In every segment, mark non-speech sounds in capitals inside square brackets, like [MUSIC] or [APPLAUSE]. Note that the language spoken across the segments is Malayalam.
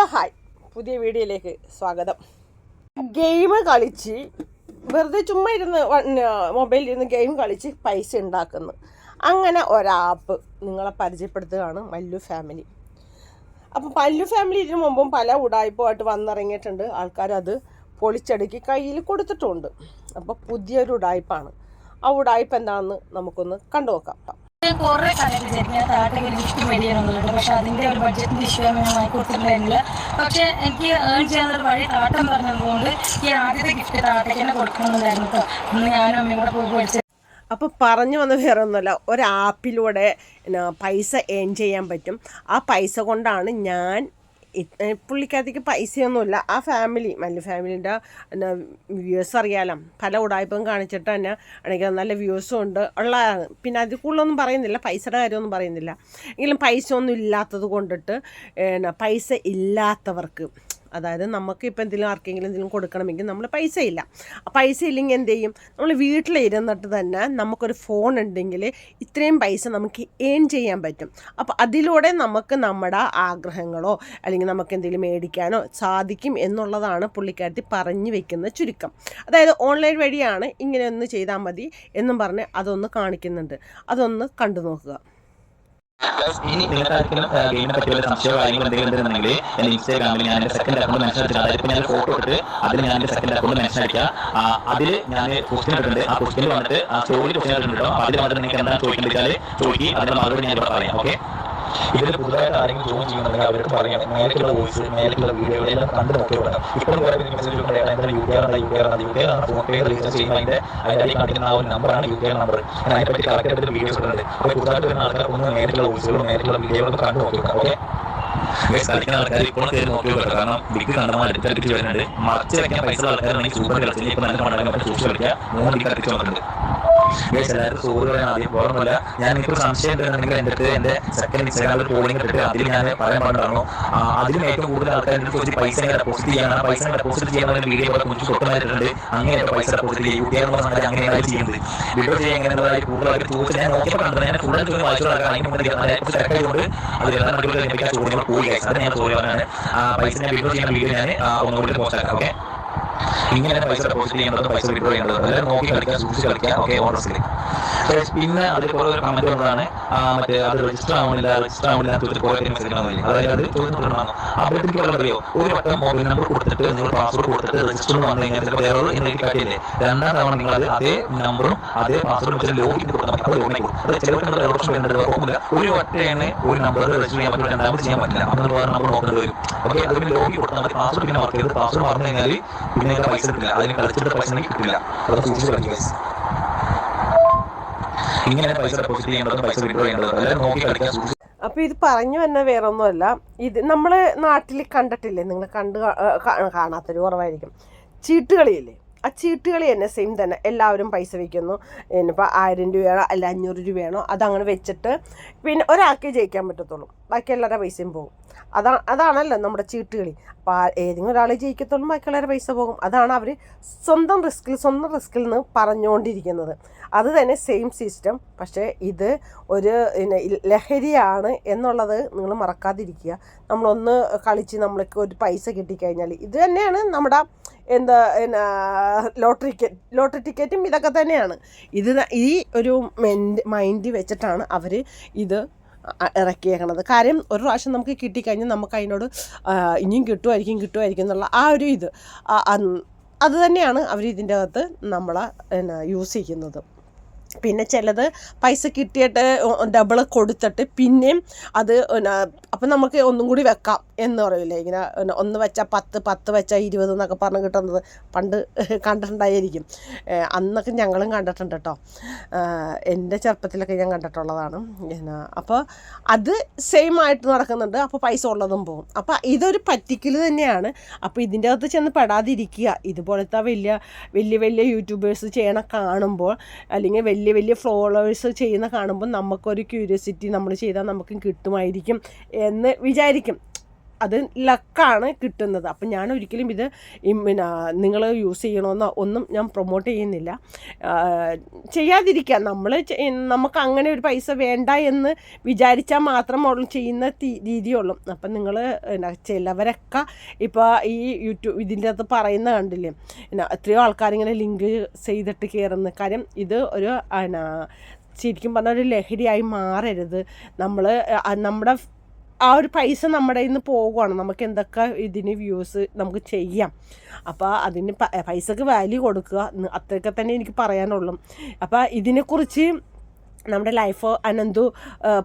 Hello hi. പുതിയ വീഡിയോയിലേക്ക് സ്വാഗതം. ഗെയിം കളിച്ച് വെറുതെ ചുമ്മാ ഇരുന്ന് മൊബൈലിൽ ഇരുന്ന് ഗെയിം കളിച്ച് പൈസ ഉണ്ടാക്കുന്നു. അങ്ങനെ ഒരാപ്പ് നിങ്ങളെ പരിചയപ്പെടുത്തുകയാണ് മല്ലു ഫാമിലി. അപ്പോൾ മല്ലു ഫാമിലി ഇതിനു മുമ്പും പല ഉടായ്പമായിട്ട് വന്നിറങ്ങിയിട്ടുണ്ട്. ആൾക്കാരത് പൊളിച്ചടുക്കി കയ്യിൽ കൊടുത്തിട്ടുണ്ട്. അപ്പോൾ പുതിയൊരു ഉടായ്പാണ്. ആ ഉടായ്പ എന്താണെന്ന് നമുക്കൊന്ന് കണ്ടു നോക്കാം കുറെ കാലം വിചാരിക്കും ഞാൻ താഴത്തേക്ക് ഗിഫ്റ്റ് മേടിക്കണമെന്നുള്ളത് പക്ഷെ അതിന്റെ ഒരു ബഡ്ജറ്റിന്റെ ഇഷ്യൂ ഞാൻ കൊടുത്തിട്ടുണ്ടായിരുന്നില്ല പക്ഷെ എനിക്ക് ഏൺ ചെയ്യാനുള്ള വഴി താട്ടം പറഞ്ഞതുകൊണ്ട് ഈ ആദ്യത്തെ ഗിഫ്റ്റ് താട്ടയ്ക്ക് തന്നെ കൊടുക്കണമെന്നുണ്ടായിരുന്നു കേട്ടോ. ഇന്ന് ഞാനും അമ്മയും കൂടെ പോയി മേടിച്ചു അപ്പോൾ പറഞ്ഞു വന്ന വേറെ ഒന്നുമല്ല ഒരു ആപ്പിലൂടെ പൈസ ഏൺ ചെയ്യാൻ പറ്റും. ആ പൈസ കൊണ്ടാണ് ഞാൻ പുള്ളിക്കകത്തേക്ക് പൈസയൊന്നുമില്ല. ആ ഫാമിലി മല്ലു ഫാമിലിന്റെ എന്നാ വ്യൂസ് അറിയാലോ. പല ഉടായ്പം കാണിച്ചിട്ട് തന്നെ ആണെങ്കിൽ നല്ല വ്യൂസും ഉണ്ട്. ഉള്ളതാണ് പിന്നെ അതിൽ കൂടുതലൊന്നും പറയുന്നില്ല. പൈസയുടെ കാര്യമൊന്നും പറയുന്നില്ല. എങ്കിലും പൈസ ഒന്നും ഇല്ലാത്തത് കൊണ്ടിട്ട് പൈസ ഇല്ലാത്തവർക്ക് അതായത് നമുക്ക് ഇപ്പം എന്തെങ്കിലും ആർക്കെങ്കിലും എന്തെങ്കിലും കൊടുക്കണമെങ്കിൽ നമ്മൾ പൈസ ഇല്ല. പൈസ ഇല്ലെങ്കിൽ എന്ത് ചെയ്യും? നമ്മൾ വീട്ടിലിരുന്നിട്ട് തന്നെ നമുക്കൊരു ഫോൺ ഉണ്ടെങ്കിൽ ഇത്രയും പൈസ നമുക്ക് ഏൺ ചെയ്യാൻ പറ്റും. അപ്പോൾ അതിലൂടെ നമുക്ക് നമ്മുടെ ആഗ്രഹങ്ങളോ അല്ലെങ്കിൽ നമുക്ക് എന്തെങ്കിലും മേടിക്കാനോ സാധിക്കും എന്നുള്ളതാണ് പുള്ളിക്കാരത്തി പറഞ്ഞു വെക്കുന്ന ചുരുക്കം. അതായത് ഓൺലൈൻ വഴിയാണ് ഇങ്ങനെ ഒന്ന് ചെയ്താൽ മതി എന്നും പറഞ്ഞ് അതൊന്ന് കാണിക്കുന്നുണ്ട്. അതൊന്ന് കണ്ടു നോക്കുക ഇനി നിങ്ങൾക്ക് ആർക്കെങ്കിലും ഗെയിമിനെ പറ്റി വല്ല സംശയമോ കാര്യങ്ങളോ എന്തെങ്കിലും ഉണ്ടെന്നുണ്ടെങ്കിൽ എന്റെ ഇൻസ്റ്റാഗ്രാമിൽ ഞാൻ എന്റെ സെക്കൻഡ് അക്കൗണ്ട് മെൻഷൻ അടിച്ചിട്ട് അതായത് ഞാൻ ഫോട്ടോ ഇട്ട് അതിൽ ഞാൻ എന്റെ സെക്കൻഡ് അക്കൗണ്ട് മെൻഷൻ അടിക്കുക. അതിൽ ഞാൻ ക്വസ്റ്റ്യൻ ഇട്ടിട്ടുണ്ട്. ആ ക്വസ്റ്റ്യനിൽ വന്നിട്ട് ആ സ്റ്റോറി ക്വസ്റ്റ്യൻ ഇട്ടിട്ടുണ്ടോ അതിൽ വന്നിട്ട് നിങ്ങൾക്ക് എന്താണ് ചോദിക്കേണ്ടത് വെച്ചാൽ ചോദിക്കുക. അതിന്റെ മറുപടി ഞാൻ ഇവിടെ പറയാം. ഓക്കെ ഇതിൽ പുതുതായിട്ട് ആരെങ്കിലും ജോയിൻ ചെയ്യുന്നുണ്ടെങ്കിൽ അവർക്ക് പറയാം. നേരത്തുള്ള വോയിസ് നേരത്തുള്ള എല്ലാം കണ്ടു നോക്കി വിടണം ഇപ്പോൾ കുറെ പേര് മെസ്സേജ് എന്താണ് യു കെ ആണ് യു കെ ആണ് യു കെ ആണ്. ഫോൺ പേ രജിസ്റ്റർ ചെയ്യുന്ന അതിന്റെ അതിന്റെ കാണിക്കുന്ന ആ ഒരു നമ്പറാണ് യു കെ നമ്പർ ഞാൻ അതിനെപ്പറ്റി കറക്റ്റ് ആയിട്ട് വീഡിയോസ് ഇടുന്നുണ്ട് അപ്പോൾ പുതുതായിട്ട് വരുന്ന ആൾക്കാർ ഒന്ന് നേരിട്ടുള്ള വോയിസുകളും നേരിട്ടുള്ള വീഡിയോകളൊക്കെ കണ്ടു നോക്കി ഓക്കെ കളിക്കുന്ന നോക്കി വെക്കാം കാരണം ബിഗ് കണ്ടമാർ വരുന്നുണ്ട് മറച്ച് വെക്കാൻ പൈസ ആൾക്കാരാണെങ്കിൽ സൂപ്പർ കളിച്ചില്ല? ഇപ്പൊ നല്ല മണ്ഡലം സൂക്ഷിച്ച് കളിക്കുക മൂന്ന് ബിഗ് കത്തിച്ച് വന്നിട്ടുണ്ട്. ഗൈസ് എല്ലാവരും സോറി പറയാൻ ആദ്യം ഓർമ്മല്ല ഞാൻ ഇപ്പോൾ സംശയം ഉണ്ടെന്നുണ്ടെങ്കിൽ എന്റെ അടുത്ത് എന്റെ സെക്കൻഡ് ഇൻസ്റ്റാഗ്രാമിൽ പോളിംഗ് ഇട്ടിട്ട് അതിൽ ഞാൻ പറയാൻ പാടുണ്ടായിരുന്നു അതിലും ഏറ്റവും കൂടുതൽ ആൾക്കാർ എന്റെ ചോദിച്ച് പൈസ ഡെപ്പോസിറ്റ് ചെയ്യാൻ ആ പൈസ ഡെപ്പോസിറ്റ് ചെയ്യാൻ വീഡിയോ കുറച്ച് കുറിച്ച് തൊട്ടുമായിട്ടുണ്ട് അങ്ങനെ പൈസ ഡെപ്പോസിറ്റ് ചെയ്യും. എന്ന് പറഞ്ഞാൽ അങ്ങനെയാണ് ചെയ്യുന്നത്. വീഡിയോ ചെയ്യാൻ എങ്ങനെയുള്ളതായി കൂടുതലായിട്ട് ചോദിച്ച് ഞാൻ നോക്കിയപ്പോൾ കണ്ടത് ഞാൻ കൂടുതൽ ചോദ്യം വായിച്ചോളാം അതിന് മുമ്പ് അതിനെക്കുറിച്ച് തിരക്കായതുകൊണ്ട് അത് എല്ലാ മണിക്കൂർ ചോദ്യങ്ങൾ പോയി ഗൈസ് അത് ഞാൻ സോറി പൈസ ഞാൻ വീഡിയോ ചെയ്യുന്ന വീഡിയോ ഞാൻ ഒന്നുകൂടി പോസ്റ്റ് ആക്കാം ഓക്കെ ഇങ്ങനെ പൈസ ഡെപ്പോസിറ്റ് ചെയ്യേണ്ടത് പൈസ വിഡ്രോ ചെയ്യേണ്ടത്. അതെല്ലാം നോക്കി കളിക്കുക സൂക്ഷിച്ച് കളിക്കുക ഓക്കെ ഓണർസിൽ പിന്നെ അതിൽ കുറെ ഒരു കമന്റ് വന്നതാണ് മറ്റേ അത് രജിസ്റ്റർ ആവുന്നില്ല രജിസ്റ്റർ ആവുന്നില്ല ചോദിച്ചിട്ട് കുറെ മെസ്സേജ് വന്നു അതായത് അത് തുടർന്നു അപ്പോഴത്തേക്ക് അറിയോ? ഒരു വട്ടം മൊബൈൽ നമ്പർ കൊടുത്തിട്ട് നിങ്ങൾ പാസ്വേഡ് കൊടുത്തിട്ട് രജിസ്റ്റർ വന്നു കഴിഞ്ഞാൽ ചിലപ്പോൾ വേറെ എനിക്ക് കാട്ടിയില്ലേ രണ്ടാം തവണ നിങ്ങൾ അത് നമ്പറും അതേ പാസ്വേഡും വെച്ച് ലോഗിൻ കൊടുക്കണം അത് ലോഗിൻ കൊടുക്കും അത് ചിലർക്ക് നിങ്ങൾ ഓപ്ഷൻ വേണ്ടത് കുഴപ്പമില്ല ഒരു വട്ടയാണ് ഒരു നമ്പർ രജിസ്റ്റർ ചെയ്യാൻ പറ്റില്ല രണ്ടാമത് ചെയ്യാൻ പറ്റില്ല. അങ്ങനെ വേറെ നമ്പർ നോക്കേണ്ടി വരും. ഓക്കെ അതിന് ലോഗിൻ കൊടുത്താൽ മതി. പാസ്വേഡ് പിന്നെ വർക്ക് ചെയ്ത് പാസ്വേഡ് മറന്നു കഴിഞ്ഞാൽ പിന്നെ നിങ്ങൾക്ക് പൈസ കിട്ടില്ല അതിന് കളിച്ചിട്ട് പൈസ കിട്ടില്ല അത് സൂക്ഷിച്ച് കളിക്കും. ഇങ്ങനെ പൈസ ഡെപ്പോസിറ്റ് ചെയ്യേണ്ടതും പൈസ വിഡ്രോ ചെയ്യേണ്ടതും. എല്ലാവരും നോക്കി കളിക്കാൻ സൂക്ഷിച്ച്. അപ്പോൾ ഇത് പറഞ്ഞു തന്നെ വേറെ ഒന്നുമല്ല ഇത് നമ്മൾ നാട്ടിൽ കണ്ടിട്ടില്ലേ? നിങ്ങൾ കണ്ട് കാണാത്തൊരു കുറവായിരിക്കും. ചീട്ടുകളിയില്ലേ? ആ ചീട്ടുകളി തന്നെ സെയിം തന്നെ. എല്ലാവരും പൈസ വയ്ക്കുന്നു ഇനിയിപ്പോൾ ആയിരം രൂപയാണോ അല്ല അഞ്ഞൂറ് രൂപയാണോ അതങ്ങനെ വെച്ചിട്ട് പിന്നെ ഒരാൾക്കേ ജയിക്കാൻ പറ്റത്തുള്ളൂ. ബാക്കി എല്ലാവരുടെ പൈസയും പോകും. അതാ അതാണല്ലോ നമ്മുടെ ചീട്ടുകളി. അപ്പോൾ ഏതെങ്കിലും ഒരാൾ ജയിക്കത്തുള്ളൂ ബാക്കിയുള്ളവരുടെ പൈസ പോകും. അതാണ് അവർ സ്വന്തം റിസ്കിൽ സ്വന്തം റിസ്കിൽ നിന്ന് പറഞ്ഞുകൊണ്ടിരിക്കുന്നത് അത് തന്നെ സെയിം സിസ്റ്റം. പക്ഷേ ഇത് ഒരു പിന്നെ ലഹരിയാണ് എന്നുള്ളത് നിങ്ങൾ മറക്കാതിരിക്കുക. നമ്മളൊന്ന് കളിച്ച് നമ്മൾക്ക് ഒരു പൈസ കിട്ടിക്കഴിഞ്ഞാൽ ഇത് തന്നെയാണ് നമ്മുടെ എന്താ എന്നാ ലോട്ടറി ലോട്ടറി ടിക്കറ്റും ഇതൊക്കെ തന്നെയാണ്. ഇത് ഈ ഒരു മെൻഡ് വെച്ചിട്ടാണ് അവർ ഇത് ഇറക്കിയേക്കണത് കാര്യം ഒരു പ്രാവശ്യം നമുക്ക് കിട്ടിക്കഴിഞ്ഞാൽ നമുക്ക് അതിനോട് ഇനിയും കിട്ടുമായിരിക്കും കിട്ടുമായിരിക്കും എന്നുള്ള ആ ഒരു ഇത്. അത് തന്നെയാണ് അവർ ഇതിന്റെ അകത്ത് നമ്മൾ യൂസ് ചെയ്യുന്നത്. പിന്നെ ചിലത് പൈസ കിട്ടിയിട്ട് ഡബിൾ കൊടുത്തിട്ട് പിന്നെയും അത് അപ്പം നമുക്ക് ഒന്നും കൂടി വെക്കാം. എന്ന് പറയില്ലേ ഇങ്ങനെ ഒന്ന് വെച്ചാൽ പത്ത് പത്ത് വെച്ചാൽ ഇരുപത് എന്നൊക്കെ പറഞ്ഞ് കിട്ടുന്നത് പണ്ട് [LAUGHS] കണ്ടിട്ടുണ്ടായിരിക്കും. അന്നൊക്കെ ഞങ്ങളും കണ്ടിട്ടുണ്ട് കേട്ടോ എന്റെ ചെറുപ്പത്തിലൊക്കെ ഞാൻ കണ്ടിട്ടുള്ളതാണ്. പിന്നെ അപ്പോൾ അത് സെയിം ആയിട്ട് നടക്കുന്നുണ്ട്. അപ്പോൾ പൈസ ഉള്ളതും പോകും അപ്പോൾ ഇതൊരു പറ്റിക്കൽ തന്നെയാണ്. അപ്പോൾ ഇതിന്റെ അകത്ത് ചെന്ന് പെടാതിരിക്കുക. ഇതുപോലത്തെ വലിയ വലിയ വലിയ യൂട്യൂബേഴ്സ് ചെയ്യണ കാണുമ്പോൾ അല്ലെങ്കിൽ വലിയ വലിയ ഫോളോവേഴ്സ് ചെയ്യുന്ന കാണുമ്പോൾ നമുക്കൊരു ക്യൂരിയോസിറ്റി നമ്മൾ ചെയ്താൽ നമുക്കും കിട്ടുമായിരിക്കും എന്ന് വിചാരിക്കും. അത് ലക്കാണ് കിട്ടുന്നത്. അപ്പം ഞാൻ ഒരിക്കലും ഇത് പിന്നെ നിങ്ങൾ യൂസ് ചെയ്യണമെന്നോ ഒന്നും ഞാൻ പ്രൊമോട്ട് ചെയ്യുന്നില്ല. ചെയ്യാതിരിക്കാം. ചെയ്യാതിരിക്കുക നമ്മൾ നമുക്ക് അങ്ങനെ ഒരു പൈസ വേണ്ട എന്ന് വിചാരിച്ചാൽ മാത്രം ചെയ്യുന്ന രീതിയുള്ളു. അപ്പം നിങ്ങൾ ചിലവരൊക്കെ ഇപ്പോൾ ഈ യൂട്യൂബ് ഇതിന്റെ അകത്ത് പറയുന്ന കണ്ടില്ലേ? പിന്നെ എത്രയോ ആൾക്കാരിങ്ങനെ ലിങ്ക് ചെയ്തിട്ട് കയറുന്ന കാര്യം ഇത് ഒരു ശരിക്കും പറഞ്ഞാൽ ഒരു ലഹരിയായി മാറരുത്. നമ്മൾ നമ്മുടെ ആ ഒരു പൈസ നമ്മുടെ ഇന്ന് പോകുവാണ് നമുക്ക് എന്തൊക്കെ ഇതിന് വ്യൂസ് നമുക്ക് ചെയ്യാം. അപ്പോൾ അതിന് പൈസക്ക് വാല്യൂ കൊടുക്കുക. എന്ന് അത്രയൊക്കെ തന്നെ എനിക്ക് പറയാനുള്ളൂ. അപ്പോൾ ഇതിനെക്കുറിച്ച് നമ്മുടെ ലൈഫ് അനന്തു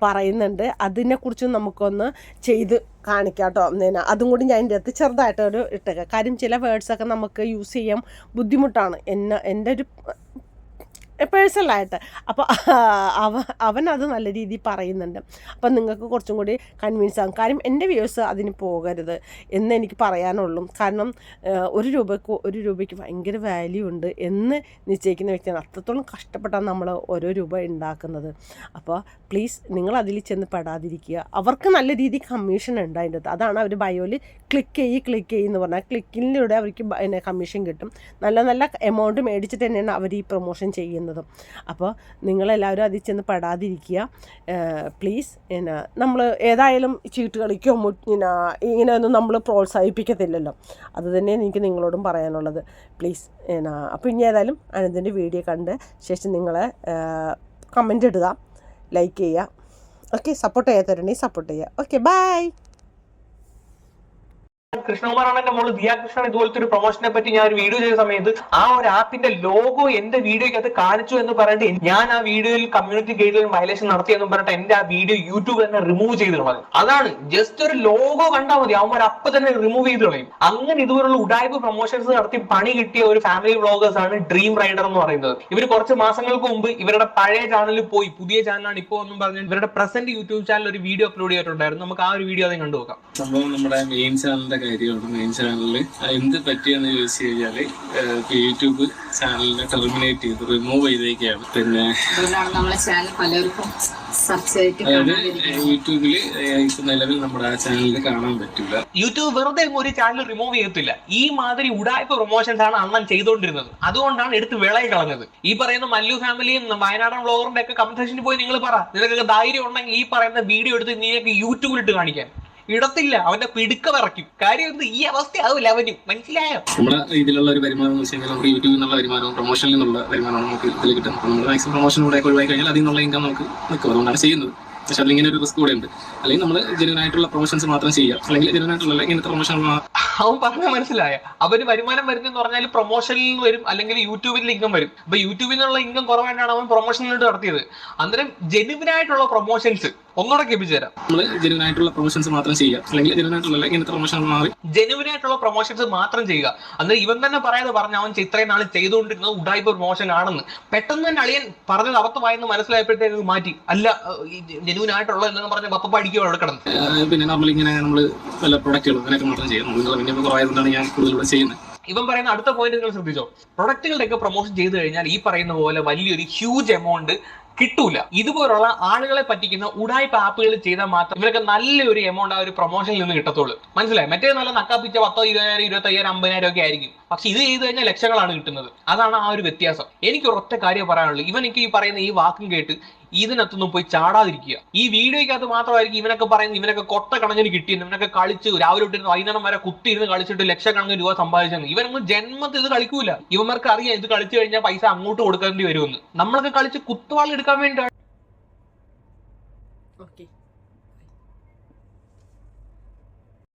പറയുന്നുണ്ട്. അതിനെക്കുറിച്ച് നമുക്കൊന്ന് ചെയ്ത് കാണിക്കാം കേട്ടോ പിന്നെ അതും കൂടി ഞാൻ എന്റെ അടുത്ത് ചെറുതായിട്ടൊരു ഇട്ടേക്കാം. കാര്യം ചില വേർഡ്സൊക്കെ നമുക്ക് യൂസ് ചെയ്യാൻ ബുദ്ധിമുട്ടാണ്. എന്നെ എന്റെ ഒരു പേഴ്സണലായിട്ട് അപ്പോൾ അവ അവൻ അത് നല്ല രീതിയിൽ പറയുന്നുണ്ട്. അപ്പം നിങ്ങൾക്ക് കുറച്ചും കൂടി കൺവിൻസ് ആകും. കാര്യം എന്റെ വ്യൂസ് അതിന് പോകരുത് എന്ന് എനിക്ക് പറയാനുള്ളൂ. കാരണം ഒരു രൂപയ്ക്ക് ഒരു രൂപയ്ക്ക് ഭയങ്കര വാല്യൂ ഉണ്ട് എന്ന് നിശ്ചയിക്കുന്ന വ്യക്തിയാണ്. അത്രത്തോളം കഷ്ടപ്പെട്ടാണ് നമ്മൾ ഓരോ രൂപ ഉണ്ടാക്കുന്നത്. അപ്പോൾ പ്ലീസ് നിങ്ങൾ അതിൽ ചെന്ന് പെടാതിരിക്കുക. അവർക്ക് നല്ല രീതിയിൽ കമ്മീഷൻ ഉണ്ട് അതിന്റെ അകത്ത്. അതാണ് അവർ ബയോയിൽ ക്ലിക്ക് ചെയ്യ് ക്ലിക്ക് ചെയ്യുമെന്ന് പറഞ്ഞാൽ ക്ലിക്കിലൂടെ അവർക്ക് കമ്മീഷൻ കിട്ടും. നല്ല നല്ല എമൗണ്ട് മേടിച്ചിട്ട് തന്നെയാണ് അവർ ഈ പ്രൊമോഷൻ ചെയ്യുന്നത്. അപ്പോൾ നിങ്ങളെല്ലാവരും അതിൽ ചെന്ന് പെടാതിരിക്കുക. പ്ലീസ് പിന്നെ നമ്മൾ ഏതായാലും ചീട്ട് കളിക്കോ പിന്നെ ഇങ്ങനെയൊന്നും നമ്മൾ പ്രോത്സാഹിപ്പിക്കത്തില്ലല്ലോ. അത് തന്നെയാണ് എനിക്ക് നിങ്ങളോടും പറയാനുള്ളത്. പ്ലീസ് പിന്നെ അപ്പോൾ ഇനി ഏതായാലും അനന്തിന്റെ വീഡിയോ കണ്ട് ശേഷം നിങ്ങളെ കമന്റ് ഇടുക ലൈക്ക് ചെയ്യുക. ഓക്കെ സപ്പോർട്ട് ചെയ്യാത്തവരുണ്ടെങ്കിൽ സപ്പോർട്ട് ചെയ്യുക. ഓക്കെ ബൈ കൃഷ്ണകുമാറാണ് എന്റെ മോൾ ദിയ കൃഷ്ണൻ ഇതുപോലത്തെ ഒരു പ്രൊമോഷനെ പറ്റി ഞാൻ ഒരു വീഡിയോ ചെയ്ത സമയത്ത് ആ ഒരു ആപ്പിന്റെ ലോഗോ എന്റെ വീഡിയോയ്ക്കകത്ത് കാണിച്ചു എന്ന് പറഞ്ഞിട്ട് ഞാൻ ആ വീഡിയോയിൽ കമ്മ്യൂണിറ്റി ഗൈഡിൽ വയലേഷൻ നടത്തി എന്ന് പറഞ്ഞിട്ട് എന്റെ ആ വീഡിയോ യൂട്യൂബ് തന്നെ റിമൂവ് ചെയ്തിട്ടുള്ളത് അതാണ് ജസ്റ്റ് ഒരു ലോഗോ കണ്ടാൽ മതി. അവന്മാർ അപ്പൊ തന്നെ റിമൂവ് ചെയ്ത് കളയും. അങ്ങനെ ഇതുപോലുള്ള ഉടായ്പ പ്രൊമോഷൻസ് നടത്തി പണി കിട്ടിയ ഒരു ഫാമിലി വ്ളോഗേഴ്സ് ആണ് ഡ്രീം റൈഡർ എന്ന് പറയുന്നത്. ഇവർ കുറച്ച് മാസങ്ങൾക്ക് മുമ്പ് ഇവരുടെ പഴയ ചാനലിൽ പോയി പുതിയ ചാനലാണ് ഇപ്പോൾ എന്നും പറഞ്ഞു ഇവരുടെ പ്രസന്റ് യൂട്യൂബ് ചാനൽ ഒരു വീഡിയോ അപ്ലോഡ് ചെയ്തിട്ടുണ്ടായിരുന്നു. നമുക്ക് ആ ഒരു വീഡിയോ ആദ്യം കണ്ടു നോക്കാം സംഭവം നമ്മുടെ മെയിൻ ചാനലിന്റെ കാര്യമാണ് മെയിൻ ചാനലിൽ എന്ത് പറ്റിയെന്ന് ചോദിച്ചു കഴിഞ്ഞാൽ ഏഹ് യൂട്യൂബ് ചാനലിനെ ടെർമിനേറ്റ് ചെയ്ത് റിമൂവ് ചെയ്തേക്കാണ്. പിന്നെ അതുകൊണ്ടാണ് ചാനൽ പലർക്കും സബ്സ്ക്രൈബ് അതായത് ഇപ്പൊ നിലവിൽ നമ്മുടെ ആ ചാനലിൽ കാണാൻ പറ്റില്ല. യൂട്യൂബ് വെറുതെ ഒരു ചാനൽ റിമൂവ് ചെയ്യത്തില്ല. ഈ മാതിരി ഉടായ്പ പ്രൊമോഷൻസ് ആണ് അണ്ണൻ ചെയ്തുകൊണ്ടിരുന്നത് അതുകൊണ്ടാണ് എടുത്ത് വിളയെ കളഞ്ഞത്. ഈ പറയുന്ന മല്ലു ഫാമിലിയും വയനാടൻ വ്ളോഗറിന്റെ ഒക്കെ കമന്റ് സെക്ഷനിൽ പോയി നിങ്ങൾ പറ. നിനക്കൊക്കെ ധൈര്യം ഉണ്ടെങ്കിൽ ഈ പറയുന്ന വീഡിയോ എടുത്ത് നീയൊക്കെ യൂട്യൂബിൽ ഇട്ട് കാണിക്കാൻ. ഇടത്തില്ല. അവന്റെ പിടുക്ക ഇറക്കും കാര്യം എന്ത്? ഈ അവസ്ഥയാവില്ല അവന്. മനസ്സിലായോ? നമ്മുടെ ഇതിലുള്ള ഒരു വരുമാനം എന്ന് വെച്ച് കഴിഞ്ഞാൽ നമുക്ക് യൂട്യൂബിൽ നിന്നുള്ള വരുമാനവും പ്രൊമോഷനിൽ നിന്നുള്ള വരുമാനമാണ് നമുക്ക് ഇതിൽ കിട്ടുന്നത് നമ്മൾ മാക്സിമം പ്രൊമോഷൻ കൂടെ ഒഴിവായി കഴിഞ്ഞാൽ അതിൽ നിന്നുള്ള ഇൻകം നമുക്ക് നിൽക്കും. അതുകൊണ്ടാണ് ചെയ്യുന്നത്. പക്ഷെ അതിലിങ്ങനെ ഒരു റിസ്ക് കൂടെ ഉണ്ട്. അല്ലെങ്കിൽ നമ്മൾ ജനുവനായിട്ടുള്ള ആയിട്ടുള്ള പ്രൊമോഷൻസ് മാത്രം ചെയ്യാം അല്ലെങ്കിൽ ജനുവനായിട്ടുള്ള ആയിട്ടുള്ള ഇങ്ങനത്തെ പ്രൊമോഷൻ അവൻ പറഞ്ഞ മനസ്സിലായ? അവന് വരുമാനം വരുന്നെന്ന് പറഞ്ഞാൽ പ്രൊമോഷനിൽ നിന്ന് വരും അല്ലെങ്കിൽ യൂട്യൂബിൽ ഇൻകം വരും. അപ്പൊ യൂട്യൂബിൽ നിന്നുള്ള ഇൻകം കുറവായിട്ടാണ് അവൻ പ്രൊമോഷനിലോട്ട് നടത്തിയത്. അന്നേരം ജെനുവിനായിട്ടുള്ള പ്രൊമോഷൻസ് ഒന്നുകൂടെ കേൾപ്പിച്ചു തരാം നമ്മൾ ജെനുവൻ ആയിട്ടുള്ള പ്രൊമോഷൻസ് മാത്രം ചെയ്യുക. അല്ലെങ്കിൽ ജെനുവൻ ആയിട്ടുള്ള ഇങ്ങനത്തെ പ്രൊമോഷൻ മാറി. ജെനുവൻ ആയിട്ടുള്ള പ്രൊമോഷൻസ് മാത്രം ചെയ്യുക. അന്നേരം ഇവൻ തന്നെ പറയാതെ പറഞ്ഞ അവൻ ഇത്രയും നാൾ ചെയ്തുകൊണ്ടിരുന്നത് ഉഡായ്പ പ്രൊമോഷൻ ആണെന്ന്. പെട്ടെന്ന് തന്നെ അളിയൻ പറഞ്ഞത് അബദ്ധമായെന്ന് മനസ്സിലായപ്പോഴത്തേക്ക് മാറ്റി. അല്ല ജെനുവൻ ആയിട്ടുള്ള എന്ന് പറഞ്ഞ പപ്പ അടിക്കുക അവിടെ കിടന്നു. പിന്നെ നമ്മൾ ഇങ്ങനെ നമ്മൾ വല്ല പ്രൊഡക്റ്റുകളും അങ്ങനെയൊക്കെ മാത്രം ചെയ്യാം നമ്മൾ പിന്നെ കുറവായതുകൊണ്ടാണ് ഞാൻ കൂടുതലൂടെ ചെയ്യുന്നത്. ഇവൻ പറയുന്ന അടുത്ത പോയിന്റ് നിങ്ങൾ ശ്രദ്ധിച്ചോ. പ്രൊഡക്റ്റുകളുടെ ഒക്കെ പ്രൊമോഷൻ ചെയ്തു കഴിഞ്ഞാൽ ഈ പറയുന്ന പോലെ വലിയൊരു ഹ്യൂജ് എമൗണ്ട് കിട്ടൂല. ഇതുപോലുള്ള ആളുകളെ പറ്റിക്കുന്ന ഉടായ്പ ആപ്പുകൾ ചെയ്താൽ മാത്രം ഇവരൊക്കെ നല്ലൊരു എമൗണ്ട് ആ ഒരു പ്രൊമോഷനിൽ നിന്ന് കിട്ടത്തുള്ളൂ. മനസ്സിലായി? മറ്റേ നല്ല നക്കാപ്പിച്ച പത്തോ ഇരുപതിനായിരം ഇരുപത്തയ്യായിരം അമ്പതിനായിരം ഒക്കെ ആയിരിക്കും. പക്ഷെ ഇത് ചെയ്തു കഴിഞ്ഞാൽ ലക്ഷങ്ങളാണ് കിട്ടുന്നത്. അതാണ് ആ ഒരു വ്യത്യാസം. എനിക്ക് ഒറ്റ കാര്യം പറയാനുള്ളൂ. ഇവൻ എനിക്ക് ഈ പറയുന്ന ഈ വാക്കും കേട്ട് ഇതിനകത്തൊന്നും പോയി ചാടാതിരിക്കുക. ഈ വീഡിയോയ്ക്കകത്ത് മാത്രമായിരിക്കും ഇവനൊക്കെ പറയുന്നത് ഇവനൊക്കെ കൊട്ട കണഞ്ഞിന് കിട്ടിയെന്ന് ഇവനൊക്കെ കളിച്ച് രാവിലെ തൊട്ടിരുന്ന് വൈകുന്നേരം വരെ കുത്തിയിരുന്ന് കളിച്ചിട്ട് ലക്ഷക്കണക്കിന് രൂപ സമ്പാദിച്ചെന്ന്. ഇവനൊന്നും ജന്മത്തിൽ ഇത് കളിക്കൂല. ഇവന്മാർക്ക് അറിയാം ഇത് കളിച്ചു കഴിഞ്ഞാൽ പൈസ അങ്ങോട്ട് കൊടുക്കേണ്ടി വരുമെന്ന്. നമ്മളൊക്കെ കളിച്ച് കുത്തുവാളെടുക്കാൻ വേണ്ടിയാണ് ഓക്കെ